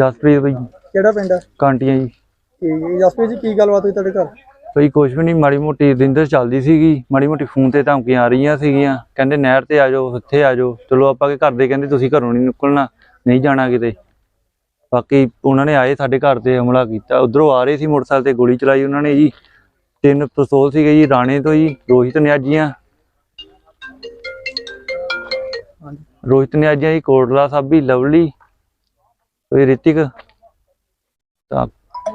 ਜਸਪ੍ਰੀਤ ਬਈ ਕਿਹੜਾ ਪਿੰਡ ਹੈ ਕਾਂਟੀਆਂ ਜੀ। ਠੀਕ ਹੈ ਜਸਪ੍ਰੀਤ ਜੀ ਕੀ ਗੱਲਬਾਤ ਹੋਈ ਤੁਹਾਡੇ ਘਰ? ਬਈ ਕੁਛ ਵੀ ਨਹੀਂ ਮਾੜੀ ਮੋਟੀ ਰਿੰਦਰ ਚੱਲਦੀ ਸੀਗੀ। ਮਾੜੀ ਮੋਟੀ ਫੋਨ ਤੇ ਧਮਕੀਆਂ ਆ ਰਹੀਆਂ ਸੀਗੀਆਂ। ਕਹਿੰਦੇ ਨਹਿਰ ਤੇ ਆ ਜਾਓ ਆ ਜਾਓ। ਚਲੋ ਆਪਾਂ ਕੇ ਘਰ ਦੇ ਕਹਿੰਦੇ ਤੁਸੀਂ ਘਰੋਂ ਨਹੀਂ ਨਿਕਲਣਾ ਨਹੀਂ ਜਾਣਾ ਕਿਤੇ। ਬਾਕੀ ਉਹਨਾਂ ਨੇ ਆਏ ਸਾਡੇ ਘਰ ਤੇ ਹਮਲਾ ਕੀਤਾ। ਉਧਰੋਂ ਆ ਰਹੇ ਸੀ ਮੋਟਰਸਾਈਕਲ ਤੇ ਗੋਲੀ ਚਲਾਈ ਉਹਨਾਂ ਨੇ ਜੀ। ਤਿੰਨ ਪਿਸਤੌਲ ਸੀਗੇ ਜੀ ਰਾਣੇ ਤੋਂ ਜੀ ਰੋਹਿਤ ਨਿਆਜੀਆਂ। ਰੋਹਿਤ ਨਿਆਜੀਆਂ ਜੀ ਕੋਟਲਾ ਸਾਬੀ ਲਵਲੀ। ਕੋਈ ਰਿਤਿਕ ਤਾਂ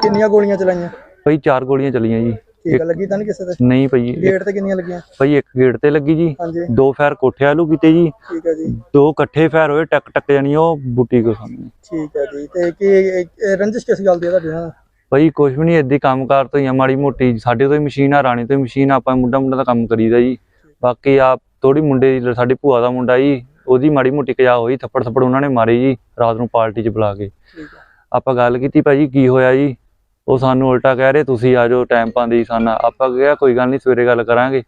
ਕਿੰਨੀਆਂ ਗੋਲੀਆਂ ਚਲਾਈਆਂ? ਬਈ ਚਾਰ ਗੋਲੀਆਂ ਚਲੀਆਂ ਜੀ। ਠੀਕ ਲੱਗੀ ਤਾਂ ਨਹੀਂ ਕਿਸੇ ਤੇ? ਨਹੀਂ ਪਈ ਗੇਟ ਤੇ ਕਿੰਨੀਆਂ ਲੱਗੀਆਂ? ਭਾਈ ਇੱਕ ਗੇਟ ਤੇ ਲੱਗੀ ਜੀ। ਹਾਂਜੀ। ਦੋ ਫਾਇਰ ਕੋਠੇ ਆਲੂ ਕੀਤੇ ਜੀ। ਠੀਕ ਹੈ ਜੀ। ਦੋ ਇਕੱਠੇ ਫਾਇਰ ਹੋਏ ਟਕ ਟਕ ਜਾਣੀ ਉਹ ਬੁੱਟੀ ਕੋ ਸਾਹਮਣੇ। ਠੀਕ ਹੈ ਜੀ। ਤੇ ਕੀ ਇਹ- ਇਹ ਰੰਜਿਸ਼ ਕਿਸ ਗੱਲ ਦੀ ਹੈ ਤੁਹਾਡੇ ਨਾਲ? ਭਾਈ ਕੁਝ ਵੀ ਨਹੀਂ ਏਦੀ ਕੰਮਕਾਰ ਤੋਂ ਹੀ ਆ ਮਾੜੀ ਮੋਟੀ। ਸਾਡੇ ਤੋਂ ਹੀ ਮਸ਼ੀਨ ਆ ਰਾਣੀ ਤੋਂ ਹੀ ਮਸ਼ੀਨ ਆ, ਆਪਾਂ ਮੁੰਡਾ ਮੁੰਡਾ ਦਾ ਕੰਮ ਕਰੀਦਾ ਜੀ। ਬਾਕੀ ਆ ਥੋੜੀ ਮੁੰਡੇ ਦੀ ਸਾਡੀ ਭੂਆ ਦਾ ਮੁੰਡਾ ਜੀ। ਉਹਦੀ ਮਾੜੀ ਮੋਟੀ ਕਜਾ ਹੋਈ ਥੱਪੜ ਥੱਪੜ ਉਹਨਾਂ ਨੇ ਮਾਰੇ ਜੀ ਰਾਤ ਨੂੰ ਪਾਰਟੀ 'ਚ ਬੁਲਾ ਕੇ। ਆਪਾਂ ਗੱਲ ਕੀਤੀ ਭਾਜੀ ਕੀ ਹੋਇਆ ਜੀ? ਉਹ ਸਾਨੂੰ ਉਲਟਾ ਕਹਿ ਰਹੇ ਤੁਸੀਂ ਆ ਜਾਓ ਟਾਈਮ ਪਾਉਂਦੇ ਸਾਨਾ। ਆਪਾਂ ਕਿਹਾ ਕੋਈ ਗੱਲ ਨਹੀਂ ਸਵੇਰੇ ਗੱਲ ਕਰਾਂਗੇ।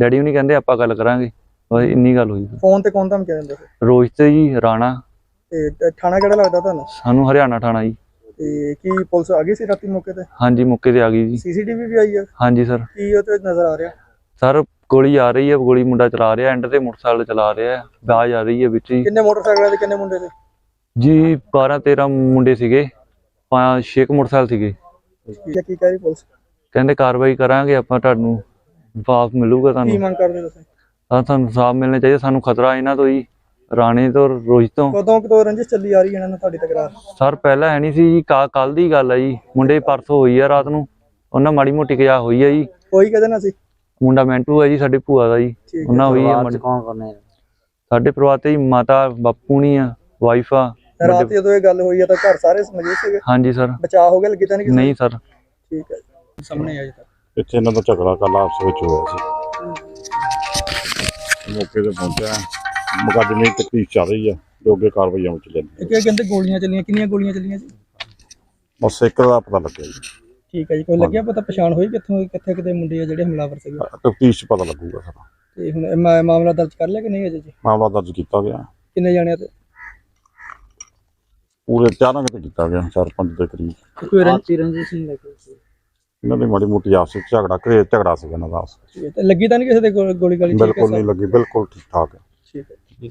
ਡੈਡੀ ਨਹੀਂ ਕਹਿੰਦੇ ਆਪਾਂ ਗੱਲ ਕਰਾਂਗੇ। ਬਸ ਇੰਨੀ ਗੱਲ ਹੋਈ। ਫੋਨ ਤੇ ਕੌਣ ਧਮਕੀ ਦਿੰਦਾ ਸੀ? ਰੋਹਿਤ ਜੀ ਰਾਣਾ। ਤੇ ਥਾਣਾ ਕਿਹੜਾ ਲੱਗਦਾ ਤੁਹਾਨੂੰ? ਸਾਨੂੰ ਹਰਿਆਣਾ ਠਾਣਾ ਜੀ। ਤੇ ਕੀ ਪੁਲਿਸ ਆ ਗਈ ਸੀ ਰਾਤੀ ਮੌਕੇ ਤੇ? ਹਾਂਜੀ ਮੌਕੇ ਤੇ ਆ ਗਈ ਜੀ। ਸੀਸੀਟੀਵੀ ਵੀ ਆਈ ਹੈ ਹਾਂਜੀ ਸਰ। ਕੀ ਉਹ ਤੇ ਨਜ਼ਰ ਆ ਰਿਹਾ? ਸਰ ਗੋਲੀ ਆ ਰਹੀ ਹੈ ਗੋਲੀ ਮੁੰਡਾ ਚਲਾ ਰਿਹਾ ਐਂਡ ਤੇ ਮੋਟਰਸਾਈਕਲ ਚਲਾ ਰਿਹਾ ਬਾਜ ਆ ਰਹੀ ਹੈ ਵਿੱਚ ਹੀ। ਕਿੰਨੇ ਮੋਟਰਸਾਈਕਲਾਂ ਤੇ ਕਿੰਨੇ ਮੁੰਡੇ ਤੇ ਜੀ 12 13 ਮੁੰਡੇ ਸੀਗੇ ਪੰਜ ਛੇ ਕੁ ਮੋਟਰਸਾਈਕਲ ਸੀਗੇ। ਕੀ ਕੀ ਕਹਿ ਰਹੀ ਪੁਲਿਸ? ਕਹਿੰਦੇ ਕਾਰਵਾਈ ਕਰਾਂਗੇ ਆਪਾਂ ਤੁਹਾਨੂੰ ਵਾਪਸ ਮਿਲੂਗਾ ਕੀ ਤੁਹਾਨੂੰ। ਮੰਗ ਕਰਦੇ ਤੁਸੀਂ? ਤਾਂ ਤੁਹਾਨੂੰ ਸਾਫ਼ ਮਿਲਣਾ ਚਾਹੀਦਾ ਸਾਨੂੰ ਖਤਰਾ ਇਹਨਾਂ ਤੋਂ ਹੀ ਰਾਣੇ ਤੋਂ ਰੋਹਿਤ ਤੋਂ। ਕਦੋਂ ਕਦੋਂ ਰੰਜਿਸ਼ ਚੱਲੀ ਆ ਰਹੀ ਹੈ ਇਹਨਾਂ ਨਾਲ ਤੁਹਾਡੀ ਤਕਰਾਰ? ਸਰ ਪਹਿਲਾਂ ਹੈ ਨਹੀਂ ਸੀ ਜੀ ਕੱਲ ਦੀ ਗੱਲ ਹੈ ਜੀ। ਮੁੰਡੇ ਪਰਸੋਂ ਹੋਈ ਆ ਰਾਤ ਨੂੰ ਉਹਨਾਂ ਮਾੜੀ ਮੋਟੀ ਕਜਾ ਹੋਈ ਆ ਜੀ। ਕੋਈ ਕਹਦੇ ਨਾ ਸੀ? ਮੁੰਡਾ ਮੈਂਟੂ ਹੈ ਜੀ ਸਾਡੀ ਭੂਆ ਦਾ ਜੀ। ਉਹਨਾਂ ਆ ਕੌਣ ਕਰਨੇ ਸਾਡੇ ਪਰਿਵਾਰ ਤੇ ਜੀ ਮਾਤਾ ਬਾਪੂ ਨਹੀਂ ਆ ਵਾਈਫ ਆ। ਰਾਤ ਜਦੋਂ ਇਹ ਗੱਲ ਹੋਈ ਹੈ ਤਾਂ ਘਰ ਸਾਰੇ ਮੌਜੂਦ ਸੀਗੇ? ਹਾਂਜੀ ਸਰ ਬਚਾਅ ਹੋ ਗਿਆ ਲੱਗੀ ਤਾਂ ਨਹੀਂ? ਨਹੀਂ ਸਰ ਠੀਕ ਹੈ। ਜੀ। ਸਾਹਮਣੇ ਆ ਜੀ ਤਾਂ। ਇੱਥੇ ਇਹਨਾਂ ਦਾ ਝਗੜਾ ਕੱਲ ਆਪਸ ਵਿੱਚ ਹੋਇਆ ਸੀ। ਮੌਕੇ ਤੇ ਪਹੁੰਚਿਆ। ਮੁਕੱਦਮੇ ਦੀ ਤਫਤੀਸ਼ ਚੱਲ ਰਹੀ ਆ। ਜੋ ਅੱਗੇ ਕਾਰਵਾਈਆਂ ਵਿੱਚ ਲੈਂਦੇ ਇੱਕ ਇਹ ਕਹਿੰਦੇ ਗੋਲੀਆਂ ਚੱਲੀਆਂ? ਕਿੰਨੀਆਂ ਗੋਲੀਆਂ ਚੱਲੀਆਂ ਜੀ ਬਸ ਇੱਕ ਦਾ ਪਤਾ ਲੱਗਿਆ ਜੀ। ਠੀਕ ਹੈ ਜੀ ਕੋਈ ਲੱਗਿਆ ਪਤਾ ਪਛਾਣ ਹੋਈ ਕਿੱਥੋਂ ਕਿੱਥੇ ਕਿਤੇ ਮੁੰਡੇ ਆ ਜਿਹੜੇ ਹਮਲਾਵਰ ਸੀਗੇ? ਤਫਤੀਸ਼ 'ਚ ਪਤਾ ਲੱਗੂਗਾ ਸਾਰਾ। ਤੇ ਹੁਣ ਇਹ ਮਾ- ਮਾਮਲਾ ਦਰਜ ਕਰ ਲਿਆ ਕਿ ਨਹੀਂ ਅਜੇ ਜੀ? ਮਾਮਲਾ ਦਰਜ ਕੀਤਾ ਗਿਆ। ਕਿੰਨੇ ਜਾਣਿਆਂ ਤੇ? ਪੂਰੇ ਚਾਰਾਂ ਕਿਤੇ ਕੀਤਾ ਗਿਆ ਚਾਰ ਪੰਜ ਦੇ ਕਰੀਬ। ਕੋਈ ਰੰਜ ਆਪੀ ਰੰਜਿਸ਼ ਨਹੀਂ ਲੱਗੀ ਇਹਨਾਂ ਦੀ ਮਾੜੀ ਮੋਟੀ ਆਪਸ ਵਿੱਚ ਝਗੜਾ ਘਰੇ ਝਗੜਾ ਸੀ ਇਹਨਾਂ ਦਾ ਆਪਸ ਵਿੱਚ। ਲੱਗੀ ਤਾਂ ਨਹੀਂ ਕਿਸੇ ਦੇ ਗੋ- ਗੋਲੀ ਗਾਲੀ ਠੀਕ ਹੈ ਬਿਲਕੁਲ ਸਰ? ਨਹੀਂ ਲੱਗੀ ਬਿਲਕੁਲ ਠੀਕ ਠਾਕ ਹੈ। ਠੀਕ ਹੈ।